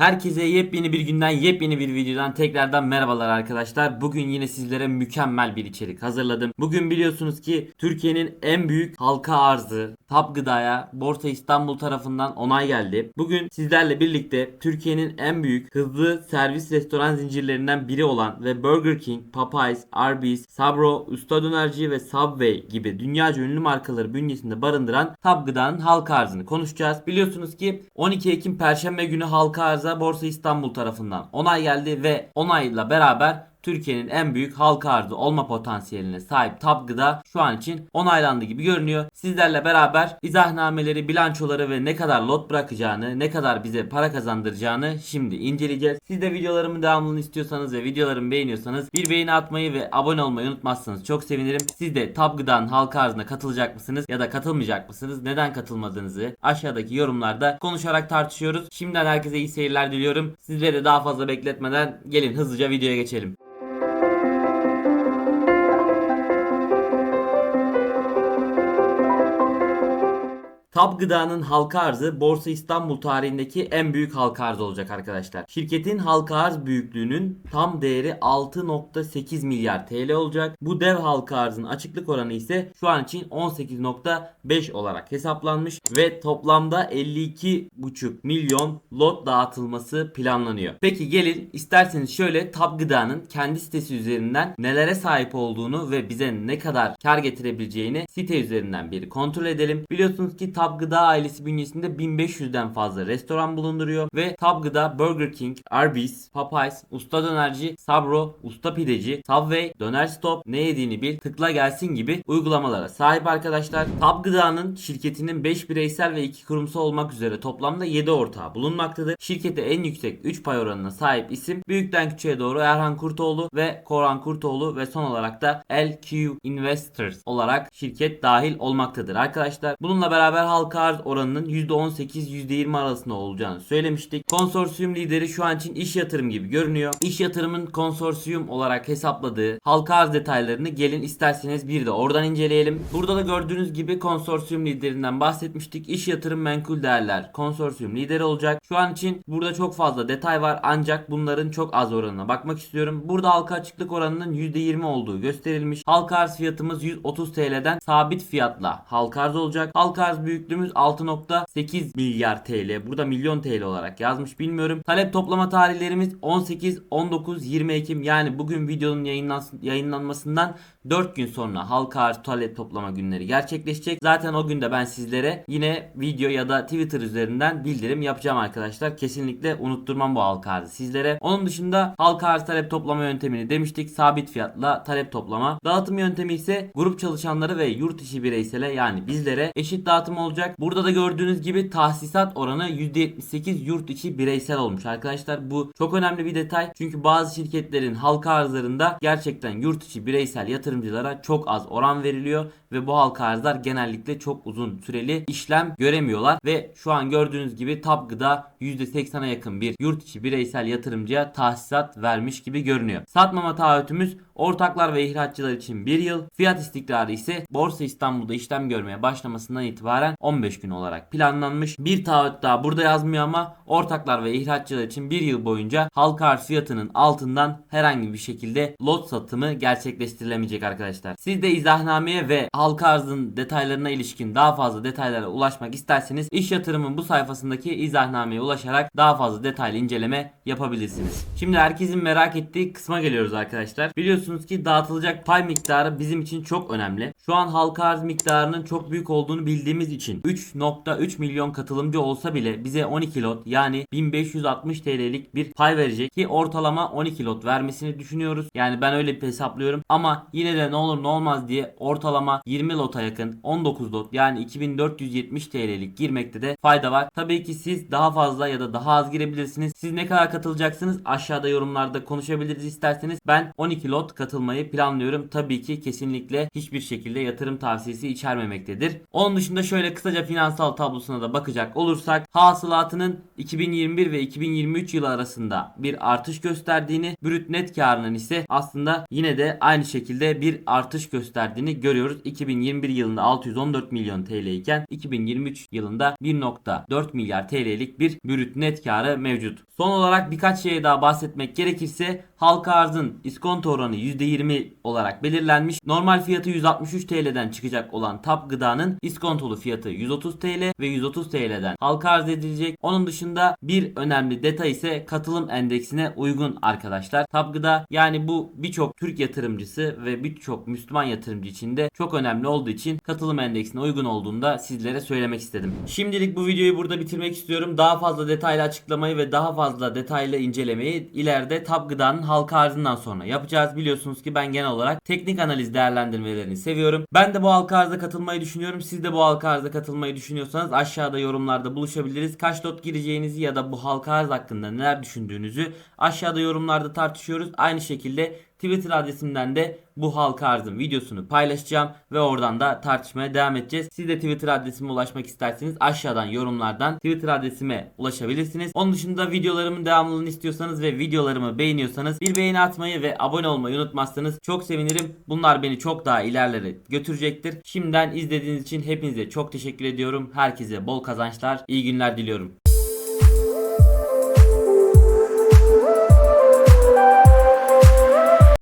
Herkese yepyeni bir günden yepyeni bir videodan tekrardan merhabalar arkadaşlar. Bugün yine sizlere mükemmel bir içerik hazırladım. Bugün biliyorsunuz ki Türkiye'nin en büyük halka arzı Tap Gıda'ya Borsa İstanbul tarafından onay geldi. Bugün sizlerle birlikte Türkiye'nin en büyük hızlı servis restoran zincirlerinden biri olan ve Burger King, Popeyes, Arby's, Sabro, Usta Dönerci ve Subway gibi dünyaca ünlü markaları bünyesinde barındıran Tap Gıda'nın halka arzını konuşacağız. Biliyorsunuz ki 12 Ekim Perşembe günü halka arza Borsa İstanbul tarafından onay geldi ve onayla beraber Türkiye'nin en büyük halka arzı olma potansiyeline sahip Tap Gıda şu an için onaylandı gibi görünüyor. Sizlerle beraber izahnameleri, bilançoları ve ne kadar lot bırakacağını, ne kadar bize para kazandıracağını şimdi inceleyeceğiz. Siz de videolarımın devamını istiyorsanız ve videolarımı beğeniyorsanız bir beğeni atmayı ve abone olmayı unutmazsanız çok sevinirim. Siz de Tap Gıda'nın halka arzına katılacak mısınız ya da katılmayacak mısınız? Neden katılmadığınızı aşağıdaki yorumlarda konuşarak tartışıyoruz. Şimdiden herkese iyi seyirler diliyorum. Sizleri daha fazla bekletmeden gelin hızlıca videoya geçelim. Tab Gıda'nın halka arzı Borsa İstanbul tarihindeki en büyük halka arz olacak arkadaşlar. Şirketin halka arz büyüklüğünün tam değeri 6.8 milyar TL olacak. Bu dev halka arzın açıklık oranı ise şu an için 18.5 olarak hesaplanmış ve toplamda 52.5 milyon lot dağıtılması planlanıyor. Peki gelin isterseniz şöyle Tab Gıda'nın kendi sitesi üzerinden nelere sahip olduğunu ve bize ne kadar kar getirebileceğini site üzerinden bir kontrol edelim. Biliyorsunuz ki Tab Gıda ailesi bünyesinde 1500'den fazla restoran bulunduruyor ve Tab Gıda Burger King, Arby's, Popeyes, Usta Dönerci, Sabro, Usta Pideci, Subway, Döner Stop, ne yediğini bil, tıkla gelsin gibi uygulamalara sahip arkadaşlar. Tab Gıda'nın şirketinin 5 bireysel ve 2 kurumsal olmak üzere toplamda 7 ortağı bulunmaktadır. Şirkete en yüksek 3 pay oranına sahip isim büyükten küçüğe doğru Erhan Kurtoğlu ve Koran Kurtoğlu ve son olarak da LQ Investors olarak şirket dahil olmaktadır arkadaşlar. Bununla beraber halka arz oranının %18-%20 arasında olacağını söylemiştik. Konsorsiyum lideri şu an için iş yatırım gibi görünüyor. İş yatırımın konsorsiyum olarak hesapladığı halka arz detaylarını gelin isterseniz bir de oradan inceleyelim. Burada da gördüğünüz gibi konsorsiyum liderinden bahsetmiştik. İş yatırım menkul değerler konsorsiyum lideri olacak. Şu an için burada çok fazla detay var ancak bunların çok az oranına bakmak istiyorum. Burada halka açıklık oranının %20 olduğu gösterilmiş. Halka arz fiyatımız 130 TL'den sabit fiyatla halka arz olacak. Halka arz büyüklüğümüz 6.8 milyar TL. Burada milyon TL olarak yazmış bilmiyorum. Talep toplama tarihlerimiz 18, 19, 20 Ekim yani bugün videonun yayınlans- yayınlanmasından 4 gün sonra halka arz talep toplama günleri gerçekleşecek. Zaten o günde ben sizlere yine video ya da Twitter üzerinden bildirim yapacağım arkadaşlar. Kesinlikle unutturmam bu halka arzı sizlere. Onun dışında halka arz talep toplama yöntemini demiştik. Sabit fiyatla talep toplama. Dağıtım yöntemi ise grup çalışanları ve yurt içi bireysele yani bizlere eşit dağıtım olacak. Burada da gördüğünüz gibi tahsisat oranı %78 yurt içi bireysel olmuş arkadaşlar. Bu çok önemli bir detay. Çünkü bazı şirketlerin halka arzlarında gerçekten yurt içi bireysel yatırımcılara çok az oran veriliyor ve bu halka arzlar genellikle çok uzun süreli işlem göremiyorlar ve şu an gördüğünüz gibi Tab Gıda %80'a yakın bir yurt içi bireysel yatırımcıya tahsisat vermiş gibi görünüyor. Satmama taahhütümüz ortaklar ve ihraççılar için 1 yıl, fiyat istikrarı ise Borsa İstanbul'da işlem görmeye başlamasından itibaren 15 gün olarak planlanmış. Bir taahhüt daha burada yazmıyor ama ortaklar ve ihraççılar için 1 yıl boyunca halka arz fiyatının altından herhangi bir şekilde lot satımı gerçekleştirilemeyecek arkadaşlar. Siz de izahnameye ve halka arzın detaylarına ilişkin daha fazla detaylara ulaşmak isterseniz iş yatırımın bu sayfasındaki izahnameye ulaşarak daha fazla detaylı inceleme yapabilirsiniz. Şimdi herkesin merak ettiği kısma geliyoruz arkadaşlar. Biliyorsunuz ki dağıtılacak pay miktarı bizim için çok önemli. Şu an halka arz miktarının çok büyük olduğunu bildiğimiz için 3.3 milyon katılımcı olsa bile bize 12 lot yani 1560 TL'lik bir pay verecek ki ortalama 12 lot vermesini düşünüyoruz. Yani ben öyle bir hesaplıyorum ama yine de ne olur ne olmaz diye ortalama 20 lota yakın 19 lot yani 2470 TL'lik girmekte de fayda var. Tabii ki siz daha fazla ya da daha az girebilirsiniz. Siz ne kadar katılacaksınız aşağıda yorumlarda konuşabiliriz isterseniz. Ben 12 lot katılmayı planlıyorum. Tabii ki kesinlikle hiçbir şekilde yatırım tavsiyesi içermemektedir. Onun dışında şöyle kısaca finansal tablosuna da bakacak olursak hasılatının 2021 ve 2023 yılı arasında bir artış gösterdiğini, brüt net karının ise aslında yine de aynı şekilde bir artış gösterdiğini görüyoruz. 2021 yılında 614 milyon TL iken 2023 yılında 1.4 milyar TL'lik bir brüt net karı mevcut. Son olarak birkaç şeye daha bahsetmek gerekirse halka arzın iskonto oranı %20 olarak belirlenmiş. Normal fiyatı 163 TL'den çıkacak olan TAP gıdanın iskontolu fiyatı 130 TL ve 130 TL'den halka arz edilecek. Onun dışında bir önemli detay ise katılım endeksine uygun arkadaşlar. TAP gıda yani bu birçok Türk yatırımcısı ve birçok Müslüman yatırımcı için de çok önemli olduğu için katılım endeksine uygun olduğunda sizlere söylemek istedim. Şimdilik bu videoyu burada bitirmek istiyorum. Daha fazla detaylı açıklamayı ve daha fazla detaylı incelemeyi ileride TAP gıdanın halka arzından sonra yapacağız. Biliyorsunuz ki ben genel olarak teknik analiz değerlendirmelerini seviyorum. Ben de bu halka arza katılmayı düşünüyorum. Siz de bu halka arza katılmayı düşünüyorsanız aşağıda yorumlarda buluşabiliriz. Kaç lot gireceğinizi ya da bu halka arz hakkında neler düşündüğünüzü aşağıda yorumlarda tartışıyoruz. Aynı şekilde Twitter adresimden de bu halka arzın videosunu paylaşacağım ve oradan da tartışmaya devam edeceğiz. Siz de Twitter adresime ulaşmak isterseniz aşağıdan yorumlardan Twitter adresime ulaşabilirsiniz. Onun dışında videolarımın devamlılığını istiyorsanız ve videolarımı beğeniyorsanız bir beğeni atmayı ve abone olmayı unutmazsanız çok sevinirim. Bunlar beni çok daha ilerlere götürecektir. Şimdiden izlediğiniz için hepinize çok teşekkür ediyorum. Herkese bol kazançlar, iyi günler diliyorum.